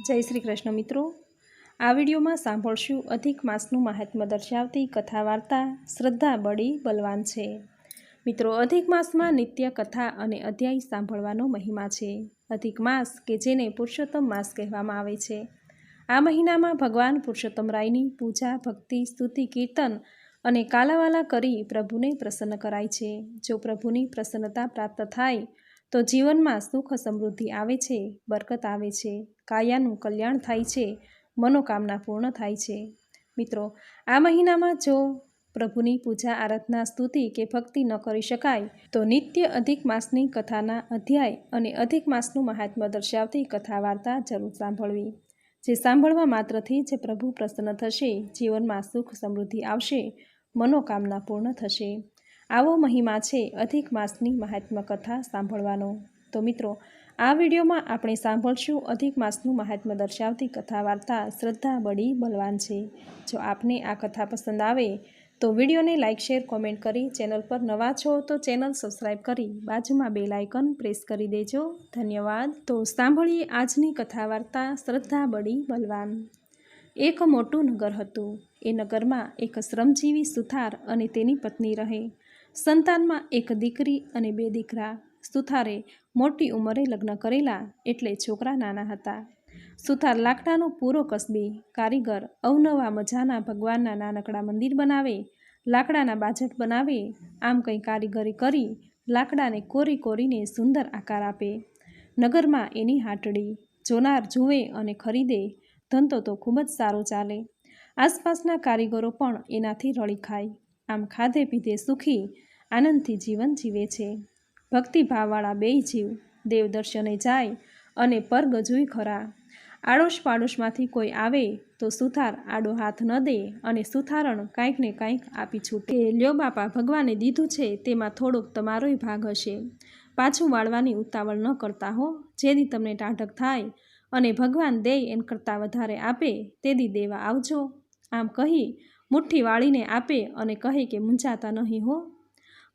જય શ્રી કૃષ્ણ મિત્રો. આ વિડીયોમાં સાંભળશું અધિક માસનું મહાત્મ્ય દર્શાવતી કથા વાર્તા શ્રદ્ધા બળી બલવાન છે. મિત્રો, અધિક માસમાં નિત્ય કથા અને અધ્યાય સાંભળવાનો મહિમા છે. અધિક માસ કે જેને પુરુષોત્તમ માસ કહેવામાં આવે છે. આ મહિનામાં ભગવાન પુરુષોત્તમ રાયની પૂજા, ભક્તિ, સ્તુતિ, કીર્તન અને કાલાવાલા કરી પ્રભુને પ્રસન્ન કરાય છે. જો પ્રભુની પ્રસન્નતા પ્રાપ્ત થાય, તો જીવનમાં સુખ સમૃદ્ધિ આવે છે, બરકત આવે છે. કાયાનું કલ્યાણ થાય છે, મનોકામના પૂર્ણ થાય છે. મિત્રો, આ મહિનામાં જો પ્રભુની પૂજા, આરાધના, સ્તુતિ કે ભક્તિ ન કરી શકાય, તો નિત્ય અધિક માસની કથાના અધ્યાય અને અધિક માસનું મહાત્મ્ય દર્શાવતી કથા વાર્તા જરૂર સાંભળવી. જે સાંભળવા માત્રથી જ પ્રભુ પ્રસન્ન થશે, જીવનમાં સુખ સમૃદ્ધિ આવશે, મનોકામના પૂર્ણ થશે. આવો મહિમા છે અધિક માસની મહાત્મ્ય કથા સાંભળવાનો. તો મિત્રો આ વિડીયોમાં આપણે સાંભળશું અધિક માસનું મહાત્મ્ય દર્શાવતી કથા વાર્તા શ્રદ્ધા બળી બલવાન છે. જો આપને આ કથા પસંદ આવે, તો વિડીયોને લાઇક શેર, કોમેન્ટ કરી ચેનલ પર નવા છો તો ચેનલ સબસ્ક્રાઈબ કરી બાજુમાં બે લાઇકન પ્રેસ કરી દેજો. ધન્યવાદ. તો સાંભળીએ આજની કથા વાર્તા શ્રદ્ધા બળી બલવાન. એક મોટું નગર હતું. એ નગરમાં એક શ્રમજીવી સુથાર અને તેની પત્ની રહે. સંતાનમાં એક દીકરી અને બે દીકરા. સુથારે મોટી ઉંમરે લગ્ન કરેલા એટલે છોકરા નાના હતા. સુથાર લાકડાનો પૂરો કસબી, કારીગર, અવનવા મજાના ભગવાનના નાનકડા મંદિર બનાવે, લાકડાના બાજટ બનાવે, આમ કંઈ કારીગરી કરી, લાકડાને કોરી કોરીને સુંદર આકાર આપે. નગરમાં એની હાટડી, જોનાર જુએ અને ખરીદે, ધંધો તો ખૂબ જ સારો ચાલે. આસપાસના કારીગરો પણ એનાથી રળી ખાય. આમ ખાધે પીધે સુખી, આનંદથી જીવન જીવે છે. ભક્તિભાવવાળા બેય જીવ દેવ દર્શને જાય અને પર ગજુય ખરા. આડોશ પાડોશમાંથી કોઈ આવે તો સુથાર આડો હાથ ન દે અને સુથારણ કાંઈક ને કાંઈક આપી છૂટે. લ્યો બાપા, ભગવાને દીધું છે તેમાં થોડોક તમારોય ભાગ હશે. પાછું વાળવાની ઉતાવળ ન કરતા હો. જેથી તમને ટાઢક થાય અને ભગવાન દે એન કરતાં વધારે આપે, તેદી દેવા આવજો. આમ કહી મુઠ્ઠી વાળીને આપે અને કહે કે મૂંઝાતા નહીં હો.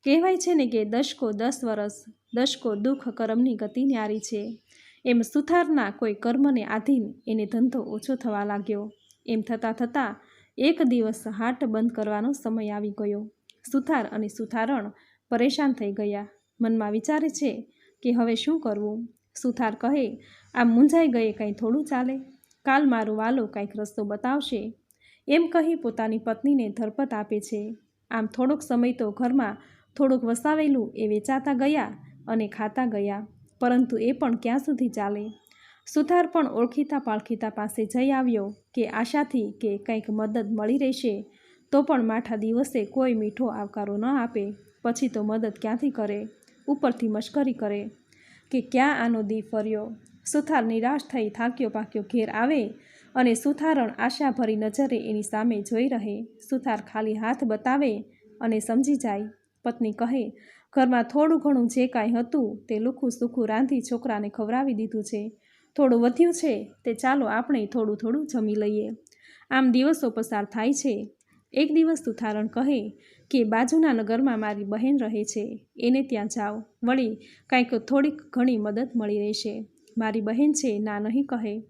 કહેવાય છે ને કે દશકો દસ વરસ, દશકો દુઃખ કર્મની ગતિ ન્યારી છે. એમ સુથારના કોઈ કર્મને આધીન એને ધંધો ઓછો થવા લાગ્યો. એમ થતાં થતાં એક દિવસ હાટ બંધ કરવાનો સમય આવી ગયો. સુથાર અને સુથારણ પરેશાન થઈ ગયા. મનમાં વિચારે છે કે હવે શું કરવું? સુથાર કહે, આમ મૂંઝાઈ ગયે કંઈ થોડું ચાલે. કાલ મારું વાલો કાંઈક રસ્તો બતાવશે. એમ કહી પોતાની પત્નીને ધરપત આપે છે. આમ થોડોક સમય તો ઘરમાં થોડુંક વસાવેલું એ વેચાતા ગયા અને ખાતા ગયા, પરંતુ એ પણ ક્યાં સુધી ચાલે? સુથાર પણ ઓળખીતા પાળખીતા પાસે જઈ આવ્યો કે આશાથી કે કંઈક મદદ મળી રહેશે, તો પણ માઠા દિવસે કોઈ મીઠો આવકારો ન આપે, પછી તો મદદ ક્યાંથી કરે? ઉપરથી મશ્કરી કરે કે ક્યાં આનો દી ફર્યો? સુથાર નિરાશ થઈ થાક્યો પાક્યો ઘેર આવે અને સુથારણ આશાભરી નજરે એની સામે જોઈ રહે. સુથાર ખાલી હાથ બતાવે અને સમજી જાય પત્ની કહે, ઘરમાં થોડું ઘણું જે કાંઈ હતું તે લુખું સુખું રાંધી છોકરાને ખવડાવી દીધું છે. થોડું વધ્યું છે તે ચાલો આપણે થોડું થોડું જમી લઈએ. આમ દિવસો પસાર થાય છે. એક દિવસ સુથારણ કહે કે, બાજુના નગરમાં મારી બહેન રહે છે. એને ત્યાં જાઓ. વળી કાંઈક થોડીક ઘણી મદદ મળી રહેશે. મારી બહેન છે ના નહીં, કહે.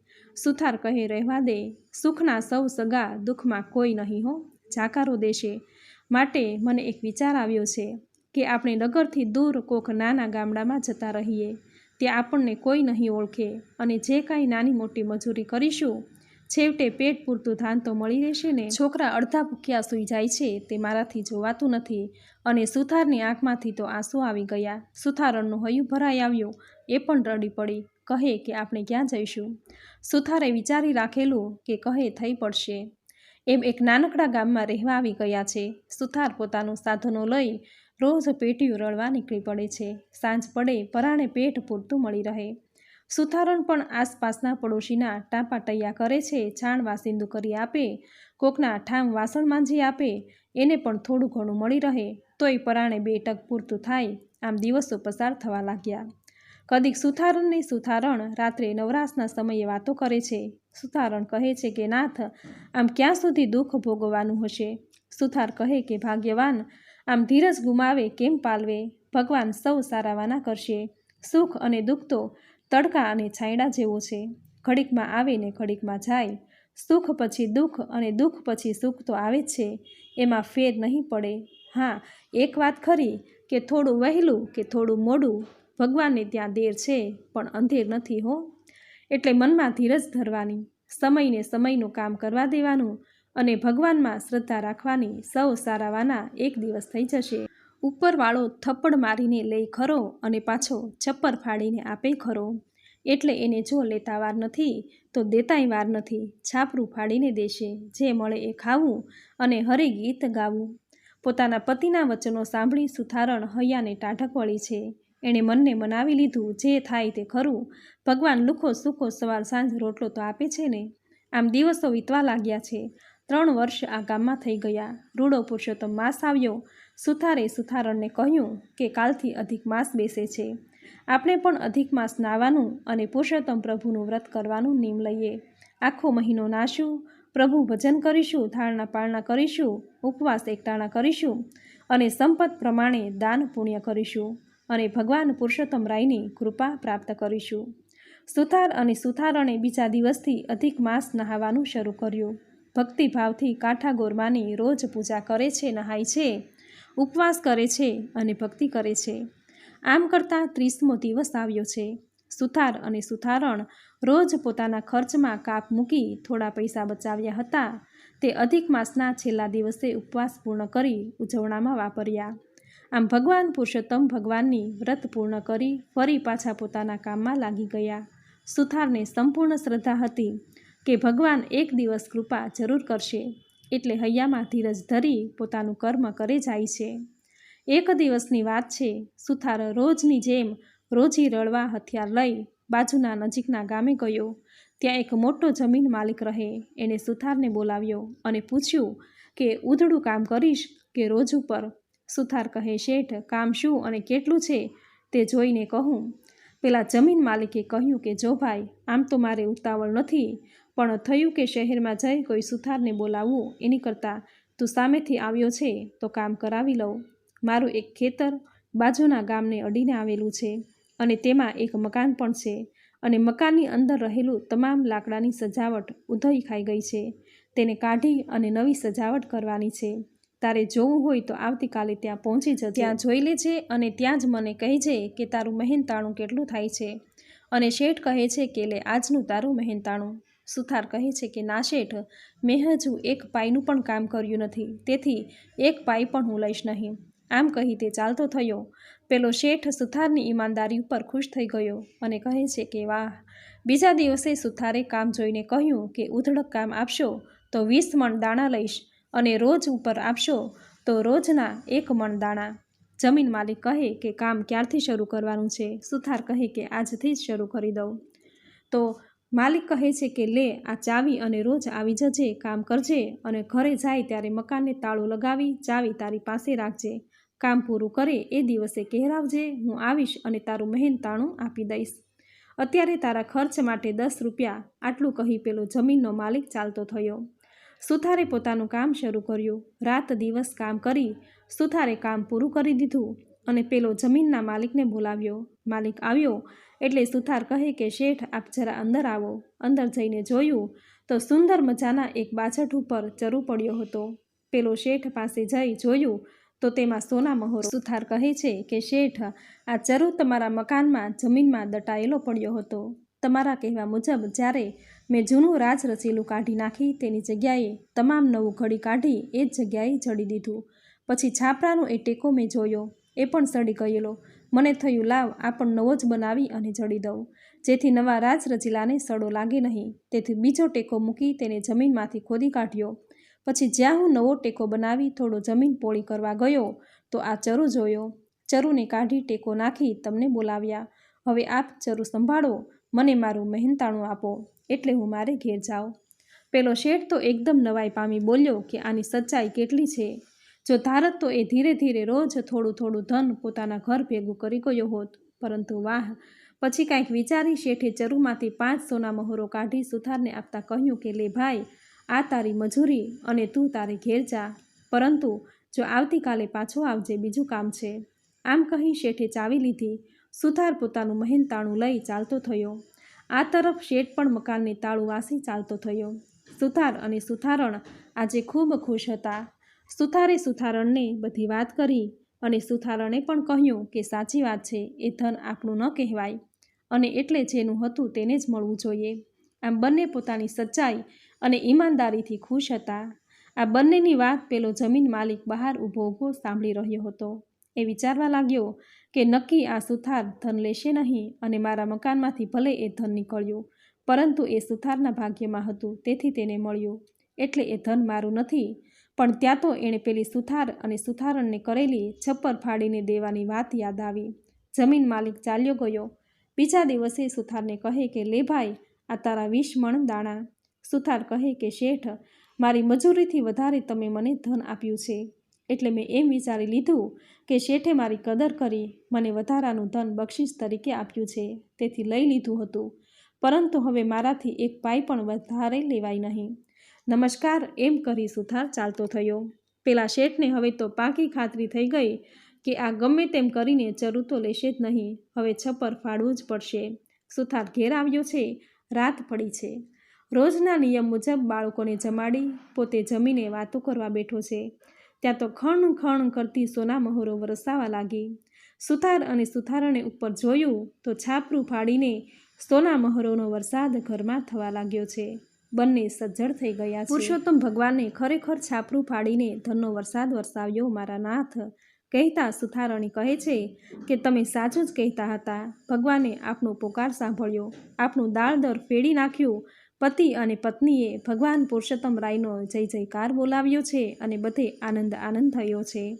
સુથાર કહે, રહેવા દે. સુખના સૌ સગા દુઃખમાં કોઈ નહીં હો. જાકારો દેશે. માટે મને એક વિચાર આવ્યો છે કે આપણે નગરથી દૂર કોક નાના ગામડામાં જતા રહીએ. ત્યાં આપણને કોઈ નહીં ઓળખે અને જે કાંઈ નાની મોટી મજૂરી કરીશું, છેવટે પેટ પૂરતું ધાન તો મળી રહેશે ને? છોકરા અડધા ભૂખ્યા સૂઈ જાય છે, તે મારાથી જોવાતું નથી અને સુથારની આંખમાંથી તો આંસુ આવી ગયા. સુથારણનું હૈયું ભરાઈ આવ્યું, એ પણ રડી પડી. કહે કે આપણે ક્યાં જઈશું? સુથારે વિચારી રાખેલું કે કહે, થઈ પડશે. એમ એક નાનકડા ગામમાં રહેવા આવી ગયા છે. સુથાર પોતાનું સાધનો લઈ રોજ પેટીયું રળવા નીકળી પડે છે. સાંજ પડે, પરાણે પેટ પૂરતું મળી રહે. સુથારણ પણ આસપાસના પડોશીના ટાંપા ટૈયા કરે છે છાણ વાસિંદુ કરી આપે, કોકના ઠામ વાસણ માંજી આપે, એને પણ થોડું ઘણું મળી રહે, તોય પરાણે બે ટક પૂરતું થાય, આમ દિવસો પસાર થવા લાગ્યા. કદીક સુથારણને સુથારણ રાત્રે નવરાશના સમયે વાતો કરે છે. સુથારણ કહે છે કે, નાથ, આમ ક્યાં સુધી દુઃખ ભોગવવાનું હશે સુથાર કહે કે, ભાગ્યવાન, આમ ધીરજ ગુમાવે કેમ પાલવે? ભગવાન સૌ સારાવાના કરશે. સુખ અને દુઃખ તો તડકા અને છાંયડા જેવો છે. ઘડીકમાં આવે ને ઘડીકમાં જાય. સુખ પછી દુઃખ અને દુઃખ પછી સુખ તો આવે જ છે. એમાં ફેર નહીં પડે. હા, એક વાત ખરી કે થોડું વહેલું કે થોડું મોડું? ભગવાનને ત્યાં દેર છે, પણ અંધેર નથી હો. એટલે મનમાં ધીરજ ધરવાની, સમયને સમયનું કામ કરવા દેવાનું અને ભગવાનમાં શ્રદ્ધા રાખવાની સૌ સારાવાના એક દિવસ થઈ જશે. ઉપરવાળો થપ્પડ મારીને લે ખરો અને પાછો છપ્પર ફાડીને આપે ખરો. એટલે એને જો લેતા વાર નથી, તો દેતાય વાર નથી, છાપરું ફાડીને દેશે, જે મળે એ ખાવું અને હરે ગીત ગાવું. પોતાના પતિના વચનો સાંભળી સુથારણ હૈયાને ટાઢક વળી છે. એણે મનને મનાવી લીધું, જે થાય તે ખરું. ભગવાન લુખો સુખો સવાર સાંજ રોટલો તો આપે છે ને? આમ દિવસો વીતવા લાગ્યા છે. ત્રણ વર્ષ આ ગામમાં થઈ ગયા. રૂડો પુરુષોત્તમ માસ આવ્યો. સુથારે સુથારણને કહ્યું કે કાલથી અધિક માસ બેસે છે. આપણે પણ અધિક માસ નાવાનું અને પુરુષોત્તમ પ્રભુનું વ્રત કરવાનું નિયમ લઈએ. આખો મહિનો નાશું. પ્રભુ ભજન કરીશું, ધારણા પાળના કરીશું, ઉપવાસ એકટાણા કરીશું અને સંપત પ્રમાણે દાન પુણ્ય કરીશું. અને ભગવાન પુરુષોત્તમ રાયની કૃપા પ્રાપ્ત કરીશું. સુથાર અને સુથારણે બીજા દિવસથી અધિક માસ નહાવાનું શરૂ કર્યું. ભક્તિભાવથી કાંઠા ગોરમાની રોજ પૂજા કરે છે, નહાય છે, ઉપવાસ કરે છે અને ભક્તિ કરે છે. આમ કરતાં ત્રીસમો દિવસ આવ્યો છે. સુથાર અને સુથારણ રોજ પોતાના ખર્ચમાં કાપ મૂકી થોડા પૈસા બચાવ્યા હતા. તે અધિક માસના છેલ્લા દિવસે ઉપવાસ પૂર્ણ કરી ઉજવણામાં વાપર્યા. આમ ભગવાન પુરુષોત્તમ ભગવાનની વ્રત પૂર્ણ કરી ફરી પાછા પોતાના કામમાં લાગી ગયા. સુથારને સંપૂર્ણ શ્રદ્ધા હતી કે ભગવાન એક દિવસ કૃપા જરૂર કરશે. એટલે હૈયામાં ધીરજ ધરી પોતાનું કર્મ કરે જાય છે. એક દિવસની વાત છે, સુથાર રોજની જેમ રોજી રળવા હથિયાર લઈ બાજુના નજીકના ગામે ગયો. ત્યાં એક મોટો જમીન માલિક રહે. એણે સુથારને બોલાવ્યો અને પૂછ્યું કે, ઉધડું કામ કરીશ કે રોજ ઉપર સુથાર કહે, શેઠ, કામ શું અને કેટલું છે? તે જોઈને કહું, પેલા જમીન માલિકે કહ્યું કે, જો ભાઈ, આમ તો મારે ઉતાવળ નથી, પણ થયું કે શહેરમાં જઈ કોઈ સુથારને બોલાવવું, એની કરતાં તું સામેથી આવ્યો છે, તો કામ કરાવી લઉં. મારું એક ખેતર બાજુના ગામને અડીને આવેલું છે અને તેમાં એક મકાન પણ છે અને મકાનની અંદર રહેલું તમામ લાકડાની સજાવટ ઉધઈ ખાઈ ગઈ છે. તેને કાઢી અને નવી સજાવટ કરવાની છે. તારે જોવું હોય તો આવતીકાલે ત્યાં પહોંચી જજે. ત્યાં જોઈ લેજે અને ત્યાં જ મને કહેજે કે તારું મહેનતાણું કેટલું થાય છે. અને શેઠ કહે છે કે લે, આજનું તારું મહેનતાણું. સુથાર કહે છે કે, ના શેઠ, મેં હજુ એક પાઈનું પણ કામ કર્યું નથી. તેથી એક પાઈ પણ હું લઈશ નહીં. આમ કહી તે ચાલતો થયો. પેલો શેઠ સુથારની ઈમાનદારી ઉપર ખુશ થઈ ગયો અને કહે છે કે, વાહ. બીજા દિવસે સુથારે કામ જોઈને કહ્યું કે, ઉધડક કામ આપશો તો વીસ મણ દાણા લઈશ. અને રોજ ઉપર આપશો તો રોજના એક મણ દાણા. જમીન માલિક કહે કે કામ ક્યારથી શરૂ કરવાનું છે? સુથાર કહે કે આજથી જ શરૂ કરી દઉં. તો માલિક કહે છે કે લે, આ ચાવી અને રોજ આવી જજે, કામ કરજે અને ઘરે જાય ત્યારે મકાનને તાળું લગાવી, ચાવી તારી પાસે રાખજે. કામ પૂરું કરે એ દિવસે કહેરાવજે, હું આવીશ અને તારું મહેનતાણું આપી દઈશ. અત્યારે તારા ખર્ચ માટે દસ રૂપિયા. આટલું કહી પેલો જમીનનો માલિક ચાલતો થયો. સુથારે પોતાનું કામ શરૂ કર્યું. રાત દિવસ કામ કરી સુથારે કામ પૂરું કરી દીધું અને પેલો જમીનના માલિકને બોલાવ્યો. માલિક આવ્યો એટલે સુથાર કહે કે, શેઠ, આપ જરા અંદર આવો. અંદર જઈને જોયું તો સુંદર મજાના એક બાછટ ઉપર ચરુ પડ્યો હતો. પેલો શેઠ પાસે જઈ જોયું તો તેમાં સોના મહોરો. સુથાર કહે છે કે, શેઠ, આ ચરુ તમારા મકાનમાં જમીનમાં દટાયેલો પડ્યો હતો. તમારા કહેવા મુજબ જ્યારે મેં જૂનું રાજ રચેલું કાઢી નાખી તેની જગ્યાએ તમામ નવું ઘડી કાઢી એ જ જગ્યાએ જડી દીધું. પછી છાપરાનો એ ટેકો મેં જોયો, એ પણ સડી ગયેલો. મને થયું, લાવ, આ પણ નવો જ બનાવી અને જડી દઉં. જેથી નવા રાજ રચીલાને સડો લાગે નહીં. તેથી બીજો ટેકો મૂકી તેને જમીનમાંથી ખોદી કાઢ્યો. પછી જ્યાં હું નવો ટેકો બનાવી થોડો જમીન પોળી કરવા ગયો, તો આ ચરુ જોયો. ચરુને કાઢી ટેકો નાખી તમને બોલાવ્યા. હવે આપ ચરુ સંભાળો. મને મારું મહેનતાણું આપો, એટલે હું મારે ઘેર જાઉં. પેલો શેઠ તો એકદમ નવાઈ પામી બોલ્યો કે આની સચ્ચાઈ કેટલી છે? જો ધારત તો એ ધીરે ધીરે રોજ થોડું થોડું ધન પોતાના ઘર ભેગું કરી ગયો હોત. પરંતુ વાહ, પછી કાંઈક વિચારી શેઠે ચરુમાંથી પાંચ સોના મહોરો કાઢી સુથારને આપતા કહ્યું કે, લે ભાઈ, આ તારી મજૂરી અને તું તારે ઘેર જા. પરંતુ જો આવતીકાલે પાછો આવજે બીજું કામ છે. આમ કહી શેઠે ચાવી લીધી. સુથાર પોતાનું મહેનતાણું લઈ ચાલતો થયો. આ તરફ શેઠ પણ મકાનને તાળું વાસી ચાલતો થયો. સુથાર અને સુથારણ આજે ખૂબ ખુશ હતા. સુથારે સુથારણને બધી વાત કરી અને સુથારણે પણ કહ્યું કે સાચી વાત છે, એ ધન આપણું ન કહેવાય. અને એટલે જેનું હતું તેને જ મળવું જોઈએ. આમ બંને પોતાની સચ્ચાઈ અને ઈમાનદારીથી ખુશ હતા. આ બંનેની વાત પેલો જમીન માલિક બહાર ઊભો ઊભો સાંભળી રહ્યો હતો. એ વિચારવા લાગ્યો કે નક્કી આ સુથાર ધન લેશે નહીં અને મારા મકાનમાંથી ભલે એ ધન નીકળ્યું, પરંતુ એ સુથારના ભાગ્યમાં હતું, તેથી તેને મળ્યું. એટલે એ ધન મારું નથી, પણ ત્યાં તો એણે પેલી સુથાર અને સુથારણને કરેલી છપ્પર ફાડીને દેવાની વાત યાદ આવી. જમીન માલિક ચાલ્યો ગયો. બીજા દિવસે સુથારને કહે કે, લે ભાઈ, આ તારા વીસ મણ દાણા. સુથાર કહે કે, શેઠ, મારી મજૂરીથી વધારે તમે મને ધન આપ્યું છે. એટલે મેં એમ વિચારી લીધું કે શેઠે મારી કદર કરી મને વધારાનું ધન બક્ષિસ તરીકે આપ્યું છે, તેથી લઈ લીધું હતું. પરંતુ હવે મારાથી એક પાઈ પણ વધારે લેવાય નહીં. નમસ્કાર, એમ કરી સુથાર ચાલતો થયો. પેલા શેઠને હવે તો પાકી ખાતરી થઈ ગઈ કે આ ગમે તેમ કરીને ચરું તો લેશે જ નહીં, હવે છપ્પર ફાડવું જ પડશે. સુથાર ઘેર આવ્યો છે, રાત પડી છે. રોજના નિયમ મુજબ બાળકોને જમાડી પોતે જમીને વાતો કરવા બેઠો છે. ત્યાં તો ખણ ખણ કરતી સોના મહોરો વરસાવા લાગી. સુથાર અને સુથારણે ઉપર જોયું તો છાપરું ફાડીને સોના મહોરોનો વરસાદ ઘરમાં થવા લાગ્યો છે. બંને સજ્જડ થઈ ગયા પુરુષોત્તમ ભગવાને ખરેખર છાપરું ફાડીને ધનનો વરસાદ વરસાવ્યો, મારા નાથ. કહેતા સુથારણી કહે છે કે, તમે સાચું જ કહેતા હતા. ભગવાને આપનો પોકાર સાંભળ્યો. આપનું દાળ દર ફેડી નાખ્યું. પતિ અને પત્નીએ ભગવાન પુરુષોત્તમ રાયનો જય જયકાર બોલાવ્યો છે અને બધે આનંદ આનંદ થયો છે.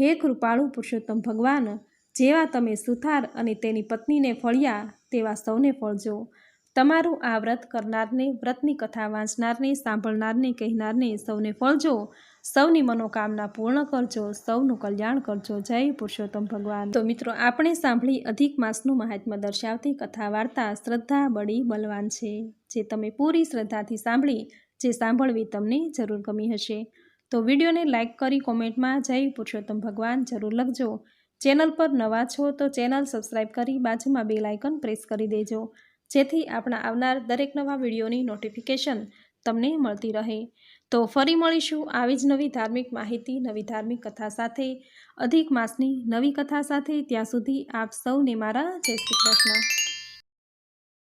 હે કૃપાળુ પુરુષોત્તમ ભગવાન, જેવા તમે સુથાર અને તેની પત્નીને ફળ્યા તેવા સૌને ફળજો. તમારું આ વ્રત કરનારને, વ્રતની કથા વાંચનારને, સાંભળનારને, કહેનારને સૌને ફળજો. સૌની મનોકામના પૂર્ણ કરજો, સૌનું કલ્યાણ કરજો. જય પુરુષોત્તમ ભગવાન. તો મિત્રો, આપણે સાંભળી અધિક માસનું મહાત્મ્ય દર્શાવતી કથા, વાર્તા, શ્રદ્ધા, બળી, બલવાન છે, જે તમે પૂરી શ્રદ્ધાથી સાંભળી, જે સાંભળવી તમને જરૂર ગમી હશે. તો વિડીયોને લાઇક કરી કોમેન્ટમાં જય પુરુષોત્તમ ભગવાન જરૂર લખજો. ચેનલ પર નવા છો તો ચેનલ સબસ્ક્રાઈબ કરી બાજુમાં બે લાઇકન પ્રેસ કરી દેજો, જેથી આપણા આવનાર દરેક નવા વિડીયોની નોટિફિકેશન તમને મળતી રહે. તો ફરી મળીશું આવી જ નવી ધાર્મિક માહિતી, નવી ધાર્મિક કથા સાથે. અધિક માસની નવી કથા સાથે ત્યાં સુધી આપ સૌને મારા જય શ્રી કૃષ્ણ.